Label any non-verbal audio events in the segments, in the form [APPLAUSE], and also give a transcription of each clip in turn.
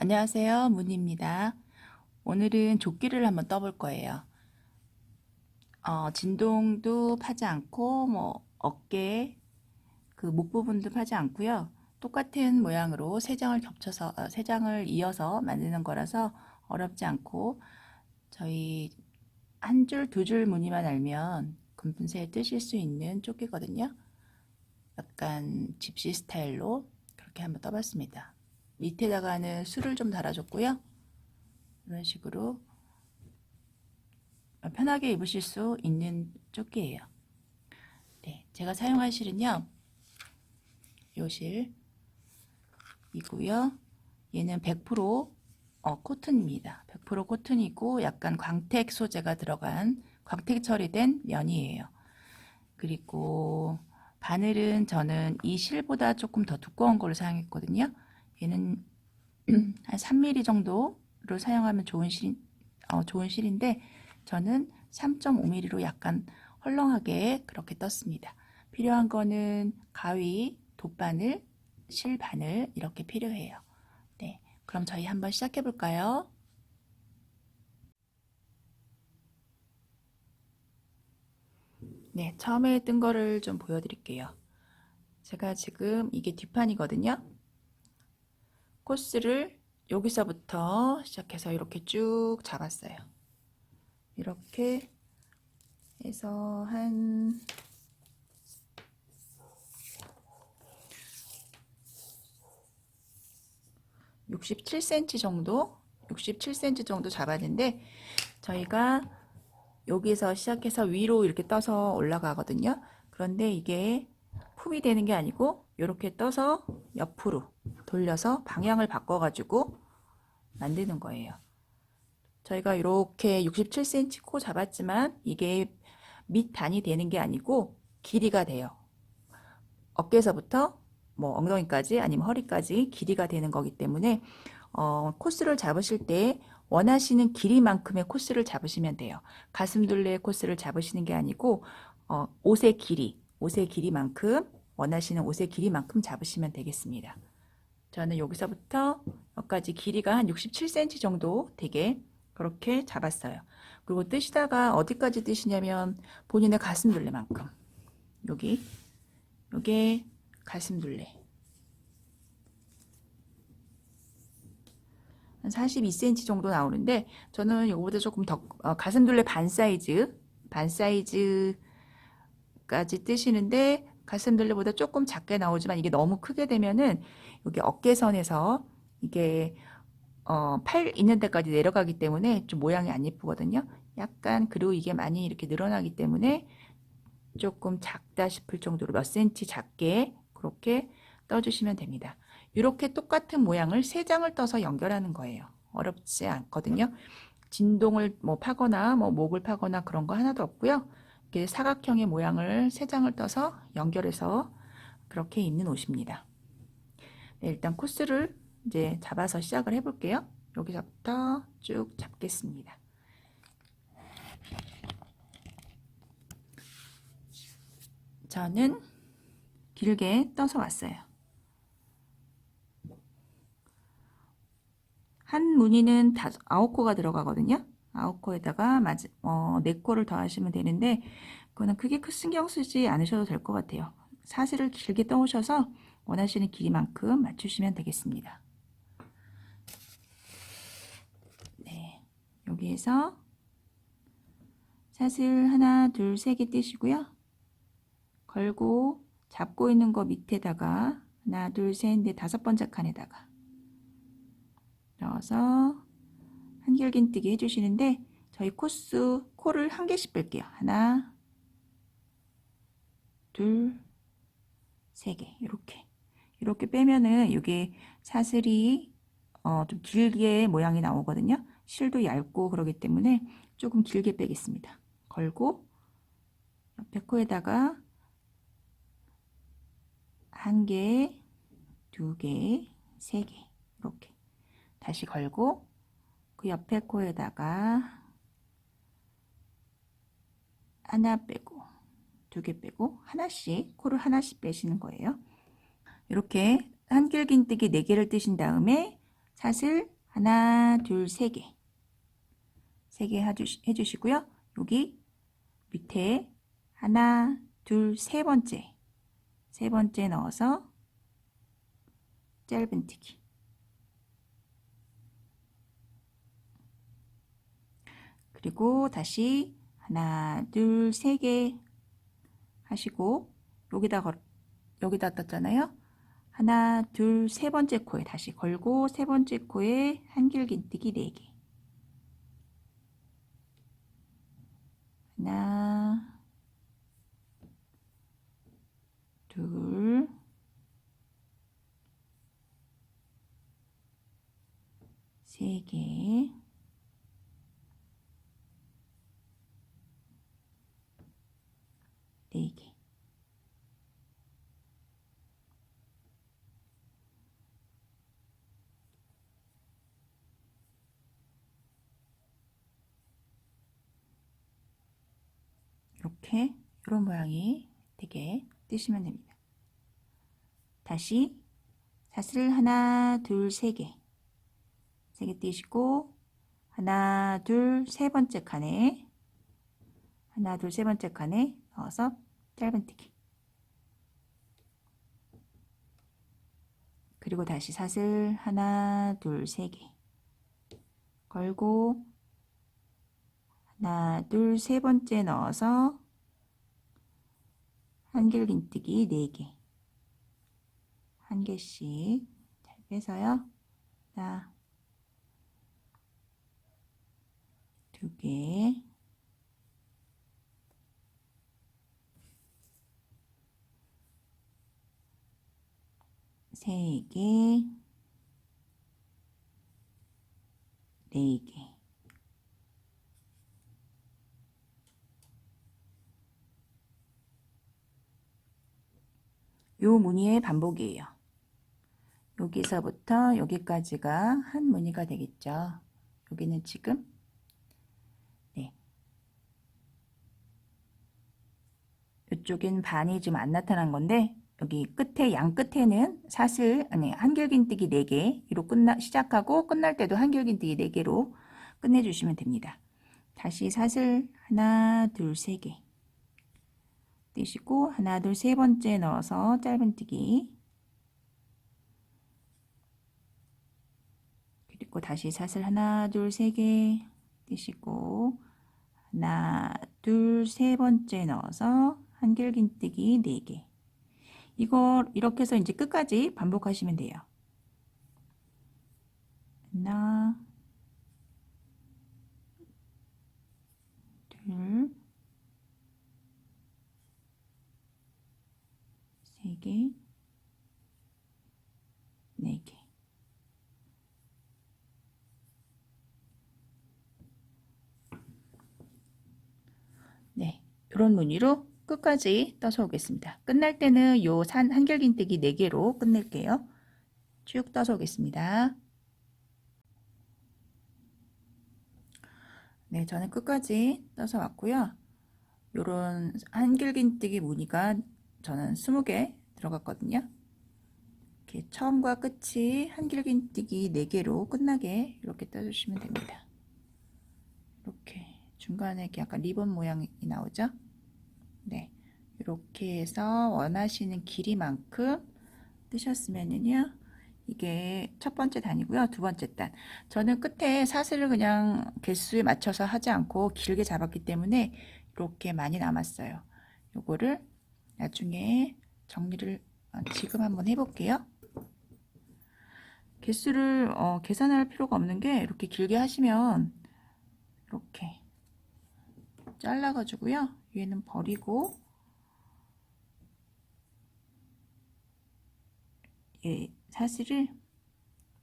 안녕하세요. 문입니다. 오늘은 조끼를 한번 떠볼 거예요. 어, 진동도 파지 않고, 뭐, 어깨, 그 목 부분도 파지 않고요. 똑같은 모양으로 세 장을 겹쳐서, 어, 세 장을 이어서 만드는 거라서 어렵지 않고, 저희 한 줄, 두 줄 무늬만 알면 금세 뜨실 수 있는 조끼거든요. 약간 집시 스타일로 그렇게 한번 떠봤습니다. 밑에다가는 술을 좀 달아줬고요. 이런 식으로 편하게 입으실 수 있는 조끼예요. 네, 제가 사용할 실은요. 요 실 이고요. 얘는 100% 어, 코튼입니다. 100% 코튼이고 약간 광택 소재가 들어간 광택 처리된 면이에요. 그리고 바늘은 저는 이 실보다 조금 더 두꺼운 걸로 사용했거든요. 얘는 [CLEARS THROAT] 한 3mm 정도로 사용하면 좋은 실, 어, 좋은 실인데 저는 3.5mm로 약간 헐렁하게 그렇게 떴습니다. 필요한 거는 가위, 돗바늘, 실바늘 이렇게 필요해요. 네, 그럼 저희 한번 시작해 볼까요? 네, 처음에 뜬 거를 좀 보여드릴게요. 제가 지금 이게 뒷판이거든요. 코스를 여기서부터 시작해서 이렇게 쭉 잡았어요. 이렇게 해서 한 (67cm) 정도 67cm 정도 잡았는데 저희가 여기서 시작해서 위로 이렇게 떠서 올라가거든요 그런데 이게 품이 되는 게 아니고 이렇게 떠서 옆으로 돌려서 방향을 바꿔가지고 만드는 거예요. 저희가 이렇게 67cm 코 잡았지만 이게 밑 단이 되는 게 아니고 길이가 돼요. 어깨에서부터 뭐 엉덩이까지 아니면 허리까지 길이가 되는 거기 때문에 어, 코스를 잡으실 때 원하시는 길이만큼의 코스를 잡으시면 돼요. 가슴둘레 코스를 잡으시는 게 아니고 어, 옷의 길이, 옷의 길이만큼 원하시는 옷의 길이만큼 잡으시면 되겠습니다. 저는 여기서부터 여기까지 길이가 한 67cm 정도 되게 그렇게 잡았어요. 그리고 뜨시다가 어디까지 뜨시냐면 본인의 가슴 둘레만큼 여기 요게 가슴 둘레 한 42cm 정도 나오는데 저는 요거보다 조금 더 어, 가슴 둘레 반 사이즈 반 사이즈까지 뜨시는데 가슴 둘레보다 조금 작게 나오지만 이게 너무 크게 되면은 여기 어깨선에서 이게 어, 팔 있는 데까지 내려가기 때문에 좀 모양이 안 예쁘거든요. 약간 그리고 이게 많이 이렇게 늘어나기 때문에 조금 작다 싶을 정도로 몇 센치 작게 그렇게 떠주시면 됩니다. 이렇게 똑같은 모양을 세 장을 떠서 연결하는 거예요. 어렵지 않거든요. 진동을 뭐 파거나 뭐 목을 파거나 그런 거 하나도 없고요. 사각형의 모양을 세 장을 떠서 연결해서 그렇게 입는 옷입니다. 네, 일단 코스를 이제 잡아서 시작을 해볼게요. 여기서부터 쭉 잡겠습니다. 저는 길게 떠서 왔어요. 한 무늬는 다섯, 아홉 코가 들어가거든요. 아홉 코에다가 마지, 어, 네 코를 더하시면 되는데 그거는 크게 큰 신경 쓰지 않으셔도 될 것 같아요. 사슬을 길게 떠오셔서 원하시는 길이만큼 맞추시면 되겠습니다. 네, 여기에서 사슬 하나, 둘, 세 개 떼시고요. 걸고 잡고 있는 거 밑에다가 하나, 둘, 셋, 넷, 다섯 번째 칸에다가 넣어서 한길긴뜨기 해주시는데 저희 코스 코를 한 개씩 뺄게요. 하나, 둘, 세 개 이렇게 이렇게 빼면은 이게 사슬이 어, 좀 길게 모양이 나오거든요. 실도 얇고 그러기 때문에 조금 길게 빼겠습니다. 걸고 옆에 코에다가 한 개, 두 개, 세 개 이렇게 다시 걸고 그 옆에 코에다가 하나 빼고 두 개 빼고 하나씩 코를 하나씩 빼시는 거예요. 이렇게 한길긴뜨기 4개를 뜨신 다음에 사슬 하나, 둘, 세 개. 세 개 해주시고요. 여기 밑에 하나, 둘, 세 번째. 세 번째 넣어서 짧은뜨기. 그리고 다시 하나, 둘, 세 개 하시고 여기다 걸 여기다 떴잖아요. 하나, 둘, 세 번째 코에 다시 걸고 세 번째 코에 한길긴뜨기 네 개. 하나, 둘, 세 개, 네 개. 이렇게 이런 모양이 되게 뜨시면 됩니다. 다시 사슬 하나, 둘, 세 개. 세개 띄시고 하나, 둘, 세 번째 칸에 하나, 둘, 세 번째 칸에 넣어서 짧은뜨기. 그리고 다시 사슬 하나, 둘, 세 개. 걸고 하나, 둘, 세 번째 넣어서 한길긴뜨기 4개. 한 개씩 잘 빼서요. 자, 두 개. 세 개. 네 개. 요 무늬의 반복이에요. 여기서부터 여기까지가 한 무늬가 되겠죠. 여기는 지금 네. 이쪽엔 반이 좀안 나타난 건데 여기 끝에 양 끝에는 사슬 아니 한길긴뜨기 4개로 끝나 시작하고 끝날 때도 한길긴뜨기 4개로 끝내 주시면 됩니다. 다시 사슬 하나, 둘, 세 개. 띄시고 하나 둘 세 번째 넣어서 짧은뜨기. 그리고 다시 사슬 하나 둘 세개 띄시고 하나 둘 세 번째 넣어서 한길긴뜨기 4개. 이걸 이렇게 해서 이제 끝까지 반복하시면 돼요. 하나 둘 세 개, 네 개. 네, 이런 무늬로 끝까지 떠서 오겠습니다. 끝날 때는 요 산 한결긴뜨기 4개로 끝낼게요. 쭉 떠서 오겠습니다. 네, 저는 끝까지 떠서 왔고요. 요런 한길긴뜨기 무늬가 저는 20개 들어갔거든요. 이렇게 처음과 끝이 한길긴뜨기 4개로 끝나게 이렇게 떠주시면 됩니다. 이렇게 중간에 이렇게 약간 리본 모양이 나오죠? 네. 이렇게 해서 원하시는 길이만큼 뜨셨으면은요. 이게 첫 번째 단이고요. 두 번째 단. 저는 끝에 사슬을 그냥 개수에 맞춰서 하지 않고 길게 잡았기 때문에 이렇게 많이 남았어요. 요거를 나중에 정리를 어, 지금 한번 해볼게요. 개수를 어, 계산할 필요가 없는 게 이렇게 길게 하시면 이렇게 잘라가지고요. 위에는 버리고 예, 사슬을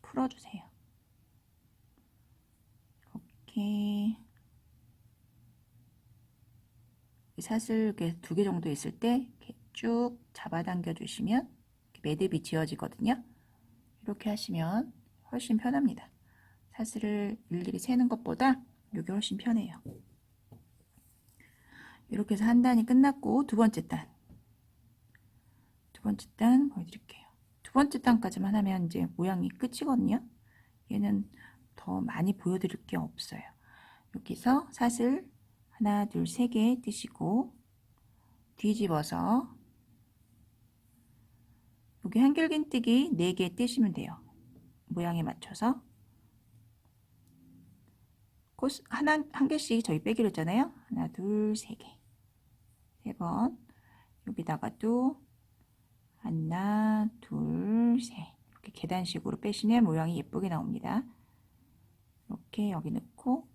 풀어주세요. 이렇게 사슬 두개 정도 있을 때쭉 잡아당겨 주시면 매듭이 지어지거든요. 이렇게 하시면 훨씬 편합니다. 사슬을 일일이 세는 것보다 이게 훨씬 편해요. 이렇게 해서 한 단이 끝났고 두 번째 단. 두 번째 단 보여드릴게요. 두 번째 단까지만 하면 이제 모양이 끝이거든요. 얘는 더 많이 보여드릴 게 없어요. 여기서 사슬 하나, 둘, 세 개 뜨시고 뒤집어서 여기 한길긴뜨기 4개 뜨시면 돼요. 모양에 맞춰서 코스 하나 한 개씩 저희 빼기로 했잖아요. 하나, 둘, 세 개. 세 번. 여기다가 또 하나, 둘, 셋. 이렇게 계단식으로 빼시면 모양이 예쁘게 나옵니다. 이렇게 여기 넣고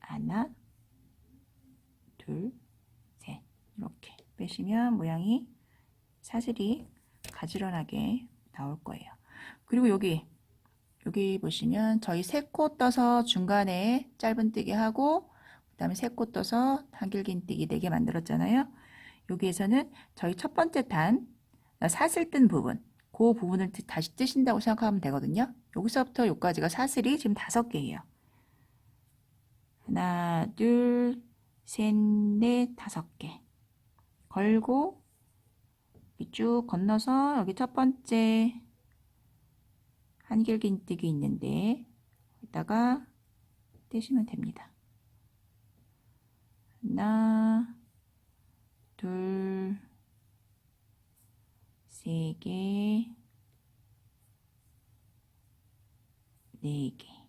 하나, 둘, 셋. 이렇게 빼시면 모양이 사슬이 가지런하게 나올 거예요. 그리고 여기 여기 보시면 저희 세코 떠서 중간에 짧은뜨기 하고 그 다음에 세코 떠서 한길긴뜨기 4개 만들었잖아요. 여기에서는 저희 첫 번째 단 사슬 뜬 부분 그 부분을 뜨- 다시 뜨신다고 생각하면 되거든요. 여기서부터 여기까지가 사슬이 지금 다섯 개예요. 하나, 둘, 셋, 넷, 다섯 개. 걸고 이 쭉 건너서 여기 첫 번째 한길긴뜨기 있는데 여기다가 떼시면 됩니다. 하나, 둘, 세 개, 네 개.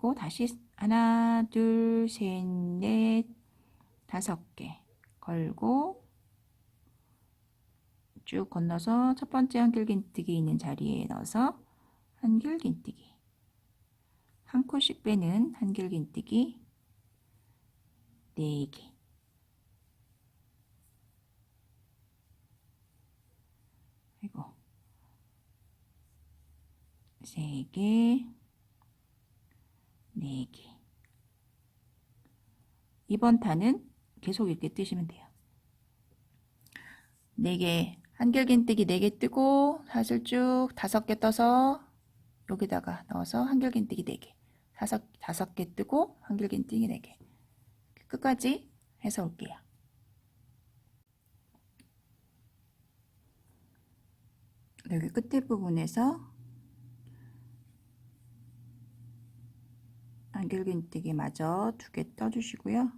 그리고 다시 하나, 둘, 셋, 넷, 다섯 개 걸고 쭉 건너서 첫 번째 한길긴뜨기 있는 자리에 넣어서 한길긴뜨기. 한 코씩 빼는 한길긴뜨기. 4개. 그리고. 3개 4개 이번 단은 계속 이렇게 뜨시면 돼요. 4개, 한결긴뜨기 4개 뜨고 사슬 쭉 5개 떠서 여기다가 넣어서 한결긴뜨기 4개, 5, 5개 뜨고 한결긴뜨기 4개 끝까지 해서 올게요. 여기 끝에 부분에서 한길긴뜨기 마저 두 개 떠주시고요.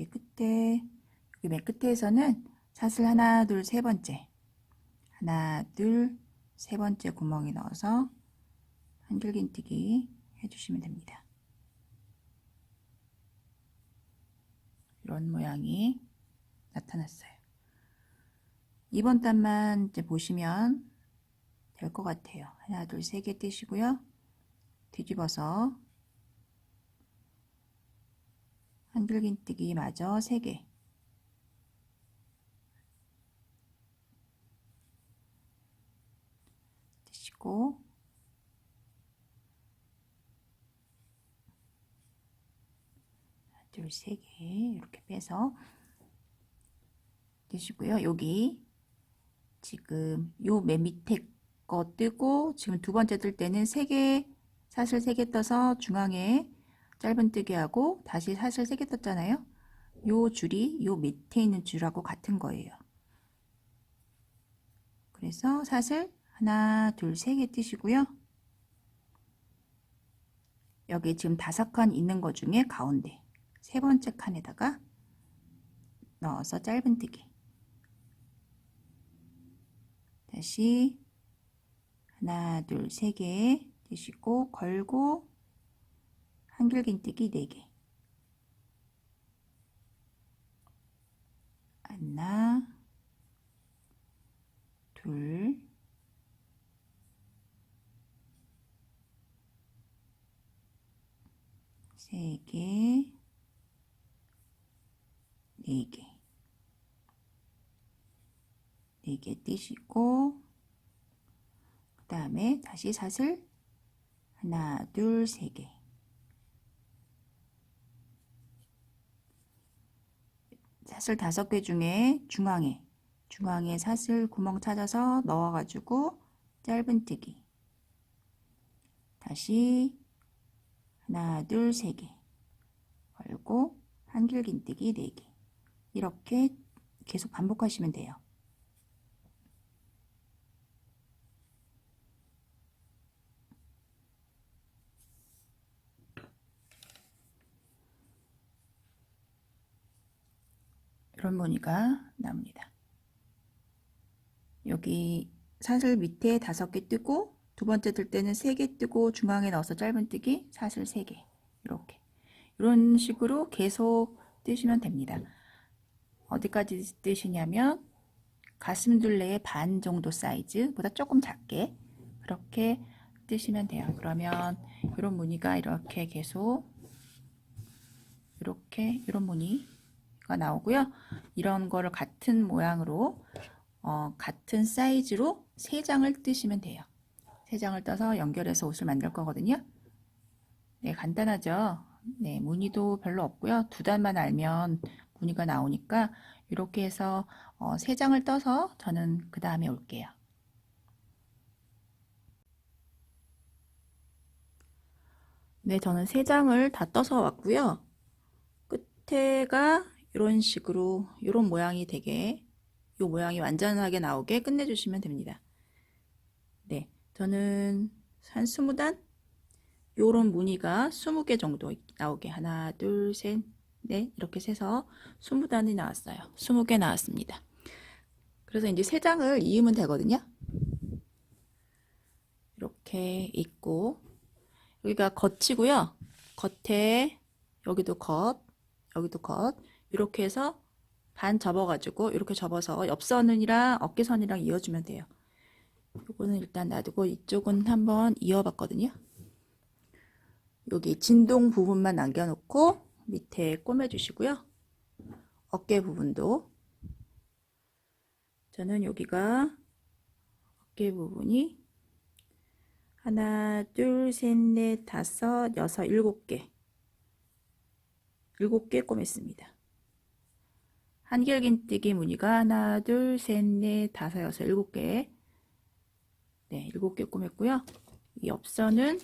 여기 끝에 여기 맨 끝에서는 사슬 하나 둘 세 번째 하나 둘 세 번째 구멍에 넣어서 한길긴뜨기 해주시면 됩니다. 이런 모양이 나타났어요. 이번 단만 이제 보시면 될 것 같아요. 하나 둘 세개 떼시고요. 뒤집어서 한줄긴뜨기 마저 3개. 뜨시고. 둘, 세 개. 이렇게 빼서 뜨시고요. 여기 지금 요 맨 밑에 거 뜨고 지금 두 번째 뜰 때는 3개 사슬 3개 떠서 중앙에 짧은뜨기 하고 다시 사슬 3개 떴잖아요. 요 줄이 요 밑에 있는 줄하고 같은 거예요. 그래서 사슬 하나, 둘, 세 개 뜨시고요. 여기 지금 다섯 칸 있는 것 중에 가운데 세 번째 칸에다가 넣어서 짧은뜨기. 다시 하나, 둘, 세 개 뜨시고 걸고 한길긴뜨기 4개. 하나. 둘. 세 개, 네 개, 네개 띄시고, 그 다음에 다시 사슬 하나, 둘, 세 개. 사슬 다섯 개 중에 중앙에 중앙에 사슬 구멍 찾아서 넣어가지고 짧은뜨기. 다시 하나 둘 세 개. 걸고 한길긴뜨기 네 개. 이렇게 계속 반복하시면 돼요. 이런 무늬가 나옵니다. 여기 사슬 밑에 다섯 개 뜨고 두 번째 뜰 때는 세 개 뜨고 중앙에 넣어서 짧은 뜨기 사슬 세 개 이렇게 이런 식으로 계속 뜨시면 됩니다. 어디까지 뜨시냐면 가슴 둘레의 반 정도 사이즈보다 조금 작게 그렇게 뜨시면 돼요. 그러면 이런 무늬가 이렇게 계속 이렇게 이런 무늬 가 나오고요. 이런 거를 같은 모양으로 어, 같은 사이즈로 세 장을 뜨시면 돼요. 세 장을 떠서 연결해서 옷을 만들 거거든요. 네, 간단하죠. 네, 무늬도 별로 없고요. 두 단만 알면 무늬가 나오니까 이렇게 해서 어, 세 장을 떠서 저는 그 다음에 올게요. 네, 저는 세 장을 다 떠서 왔고요. 끝에가 이런 식으로 이런 모양이 되게 이 모양이 완전하게 나오게 끝내주시면 됩니다. 네, 저는 한 20단 요런 무늬가 20개 정도 나오게 하나, 둘, 셋, 넷 이렇게 세서 20단이 나왔어요. 20개 나왔습니다. 그래서 이제 세 장을 이으면 되거든요. 이렇게 있고 여기가 겉이고요. 겉에 여기도 겉, 여기도 겉 이렇게 해서 반 접어가지고 이렇게 접어서 옆선이랑 어깨선이랑 이어주면 돼요. 요거는 일단 놔두고 이쪽은 한번 이어봤거든요. 여기 진동 부분만 남겨놓고 밑에 꿰매주시고요. 어깨 부분도 저는 여기가 어깨 부분이 하나, 둘, 셋, 넷, 다섯, 여섯, 일곱 개 일곱 개 꿰맸습니다. 한길긴뜨기 무늬가 하나, 둘, 셋, 넷, 다섯, 여섯, 일곱 개 네, 일곱 개. 이 옆선은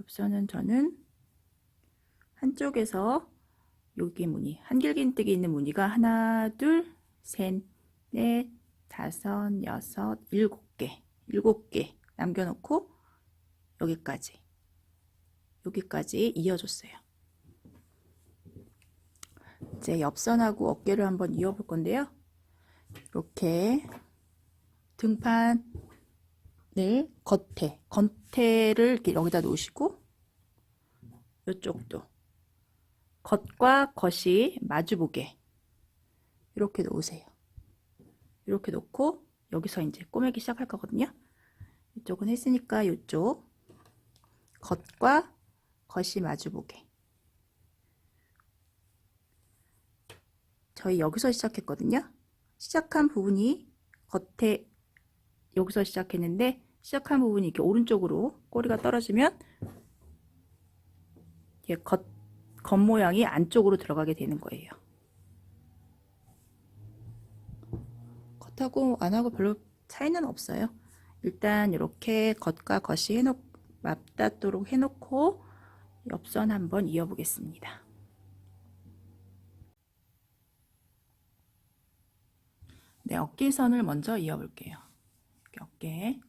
옆선은 저는 한쪽에서 여기 무늬 한길긴뜨기 있는 무늬가 하나, 둘, 셋, 넷, 다섯, 여섯, 일곱 개 일곱 개 남겨놓고 여기까지 여기까지 이어줬어요. 이제 옆선하고 어깨를 한번 이어볼 건데요. 이렇게 등판을 겉에 겉에를 이렇게 여기다 놓으시고 이쪽도 겉과 겉이 마주보게 이렇게 놓으세요. 이렇게 놓고 여기서 이제 꼬매기 시작할 거거든요. 이쪽은 했으니까 이쪽 겉과 겉이 마주보게 저희 여기서 시작했거든요. 시작한 부분이 겉에 여기서 시작했는데 시작한 부분이 이렇게 오른쪽으로 꼬리가 떨어지면 겉, 겉모양이 안쪽으로 들어가게 되는 거예요. 겉하고 안하고 별로 차이는 없어요. 일단 이렇게 겉과 겉이 해놓, 맞닿도록 해놓고 옆선 한번 이어보겠습니다. 네, 어깨선을 먼저 이어볼게요. 어깨.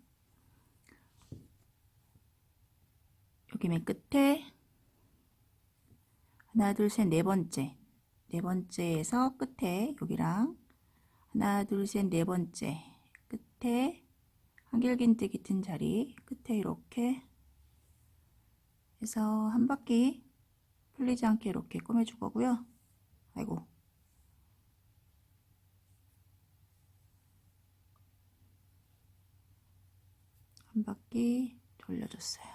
여기 맨 끝에 하나, 둘, 셋, 네 번째. 네 번째에서 끝에 여기랑 하나, 둘, 셋, 네 번째. 끝에 한길긴뜨기 튼 자리 끝에 이렇게 해서 한 바퀴 풀리지 않게 이렇게 꼬매줄 거고요. 아이고 한 바퀴 돌려줬어요.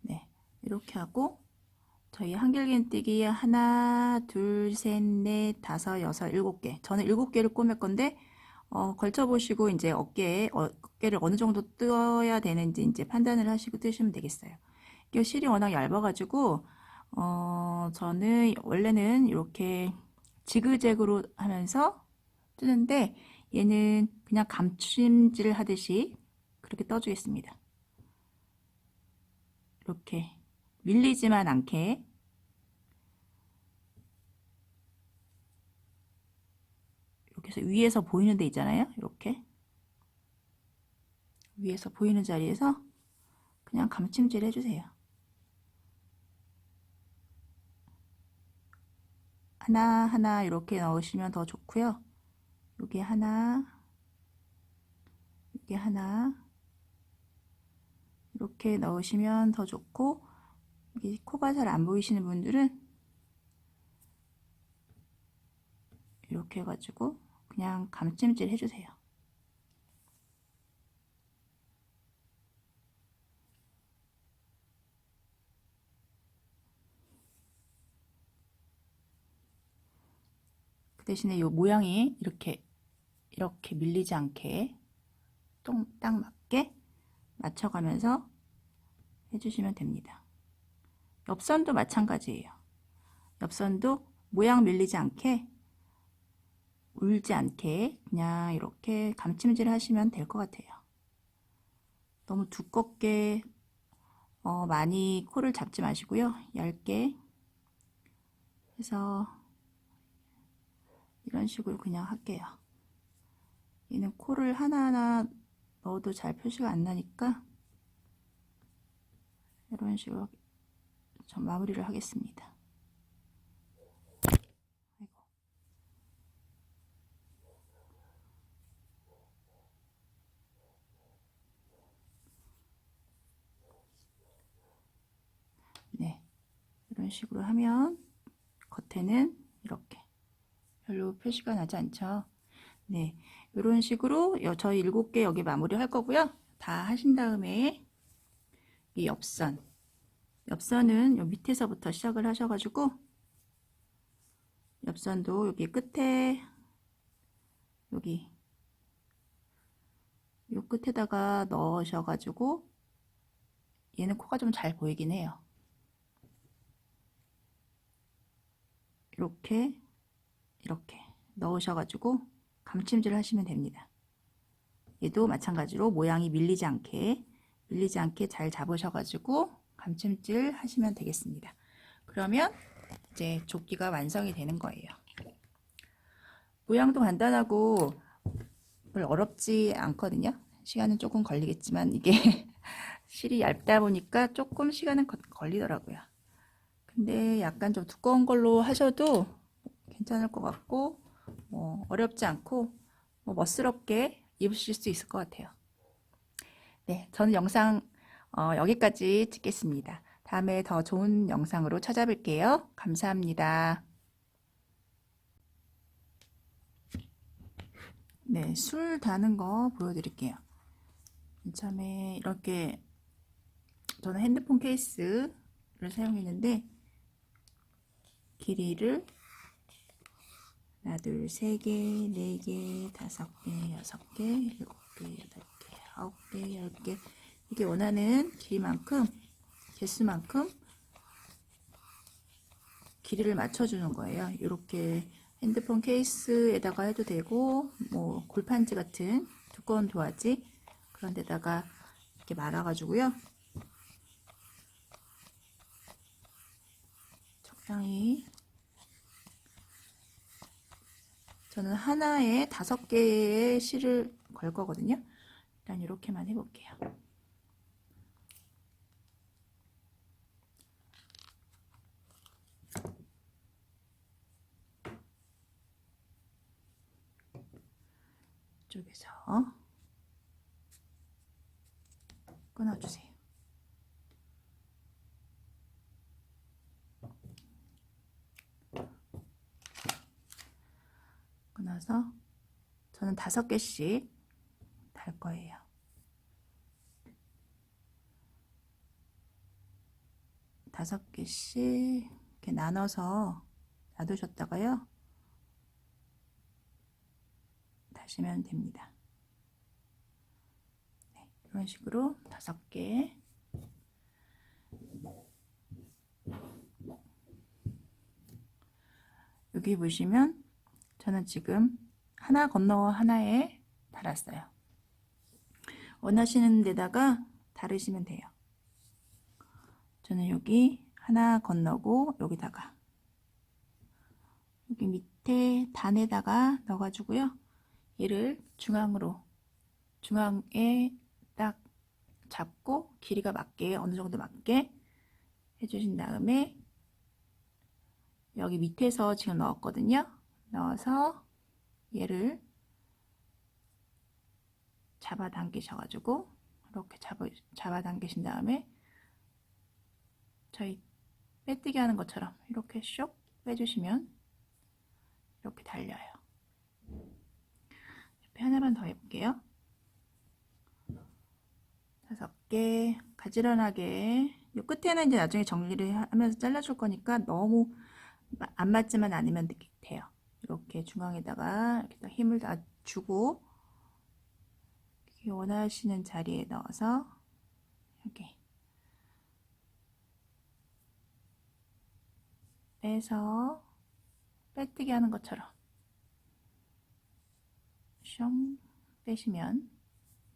네, 이렇게 하고 저희 한길긴뜨기 하나, 둘, 셋, 넷, 다섯, 여섯, 일곱 개. 저는 일곱 개를 꼬맬 건데 어, 걸쳐보시고 이제 어깨에 어, 어깨를 어느 정도 떠야 되는지 이제 판단을 하시고 뜨시면 되겠어요. 이 실이 워낙 얇아가지고 어, 저는 원래는 이렇게 지그재그로 하면서 뜨는데 얘는 그냥 감침질 하듯이 그렇게 떠주겠습니다. 이렇게 밀리지만 않게 이렇게 해서 위에서 보이는 데 있잖아요. 이렇게 위에서 보이는 자리에서 그냥 감침질 해주세요. 하나하나 이렇게 넣으시면 더 좋고요. 여기 하나, 여기 하나, 이렇게 넣으시면 더 좋고, 여기 코가 잘 안 보이시는 분들은 이렇게 해가지고 그냥 감찜질 해주세요. 그 대신에 이 모양이 이렇게 이렇게 밀리지 않게 똥딱 맞게 맞춰가면서 해주시면 됩니다. 옆선도 마찬가지예요. 옆선도 모양 밀리지 않게 울지 않게 그냥 이렇게 감침질 하시면 될 것 같아요. 너무 두껍게 어, 많이 코를 잡지 마시고요. 얇게 해서 이런 식으로 그냥 할게요. 얘는 코를 하나하나 넣어도 잘 표시가 안 나니까 이런 식으로 전 마무리를 하겠습니다. 네, 이런 식으로 하면 겉에는 이렇게 별로 표시가 나지 않죠. 네, 이런 식으로 여- 저희 일곱 개 여기 마무리 할 거고요. 다 하신 다음에 이 옆선, 옆선은 요 밑에서부터 시작을 하셔가지고 옆선도 여기 끝에 여기 요 끝에다가 넣으셔가지고 얘는 코가 좀 잘 보이긴 해요. 이렇게 이렇게 넣으셔가지고 감침질 하시면 됩니다. 얘도 마찬가지로 모양이 밀리지 않게 밀리지 않게 잘 잡으셔가지고 감침질 하시면 되겠습니다. 그러면 이제 조끼가 완성이 되는 거예요. 모양도 간단하고 별 어렵지 않거든요. 시간은 조금 걸리겠지만 이게 [LAUGHS] 실이 얇다 보니까 조금 시간은 거- 걸리더라고요. 근데 약간 좀 두꺼운 걸로 하셔도 괜찮을 것 같고 뭐 어렵지 않고 뭐 멋스럽게 입으실 수 있을 것 같아요. 네, 저는 영상 어, 여기까지 찍겠습니다. 다음에 더 좋은 영상으로 찾아뵐게요. 감사합니다. 네, 술 다는 거 보여드릴게요. 이참에 이렇게 저는 핸드폰 케이스를 사용했는데 길이를 하나, 둘, 세 개, 네 개, 다섯 개, 여섯 개, 일곱 개, 여덟 개, 아홉 개, 열 개. 이게 원하는 길이만큼, 개수만큼 길이를 맞춰주는 거예요. 이렇게 핸드폰 케이스에다가 해도 되고, 뭐, 골판지 같은 두꺼운 도화지 그런 데다가 이렇게 말아가지고요. 적당히 저는 하나에 다섯 개의 실을 걸 거거든요. 일단 이렇게만 해볼게요. 이쪽에서 끊어주세요. 끊어서 저는 다섯 개씩 달 거예요. 다섯 개씩 이렇게 나눠서 놔두셨다가요. 다시면 됩니다. 네, 이런 식으로 다섯 개 여기 보시면 저는 지금 하나 건너 하나에 달았어요. 원하시는 데다가 다르시면 돼요. 저는 여기 하나 건너고 여기다가 여기 밑에 단에다가 넣어가지고요. 얘를 중앙으로 중앙에 딱 잡고 길이가 맞게 어느 정도 맞게 해주신 다음에 여기 밑에서 지금 넣었거든요. 넣어서 얘를 잡아당기셔가지고 이렇게 잡아, 잡아당기신 다음에 저희 빼뜨기 하는 것처럼 이렇게 쇽 빼주시면 이렇게 달려요. 옆에 하나만 더 해볼게요. 다섯 개 가지런하게 이 끝에는 이제 나중에 정리를 하면서 잘라줄 거니까 너무 마- 안 맞지만 않으면 되- 돼요. 이렇게 중앙에다가 이렇게 딱 힘을 다 주고 이렇게 원하시는 자리에 넣어서 여기 빼서 빼뜨기 하는 것처럼 숑 빼시면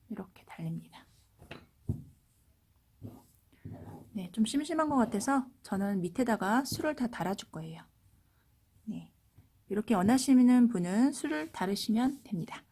이렇게 달립니다. 네, 좀 심심한 것 같아서 저는 밑에다가 술을 다 달아줄 거예요. 네, 이렇게 원하시는 분은 술을 달으시면 됩니다.